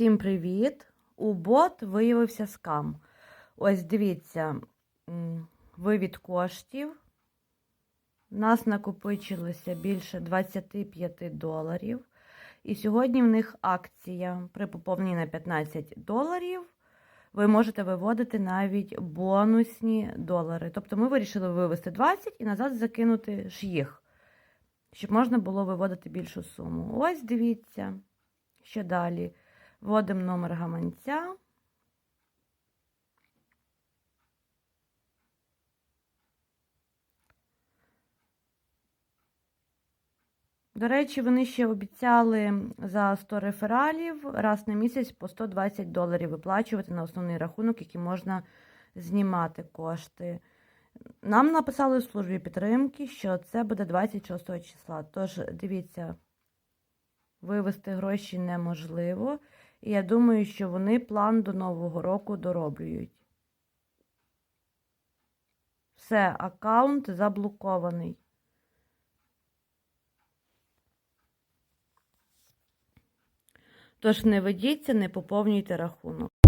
Всім привіт! У бот виявився скам. Ось дивіться, вивід коштів. У нас накопичилося більше 25 доларів. І сьогодні в них акція при поповненні на 15 доларів. Ви можете виводити навіть бонусні долари. Тобто ми вирішили вивести 20 і назад закинути ж їх, щоб можна було виводити більшу суму. Ось дивіться, що далі. Вводимо номер гаманця. До речі, вони ще обіцяли за 100 рефералів раз на місяць по 120 доларів виплачувати на основний рахунок, який можна знімати кошти. Нам написали в службі підтримки, що це буде 26 числа. Тож, дивіться, вивести гроші неможливо. І я думаю, що вони план до Нового року дороблюють. Все, аккаунт заблокований. Тож не ведіться, не поповнюйте рахунок.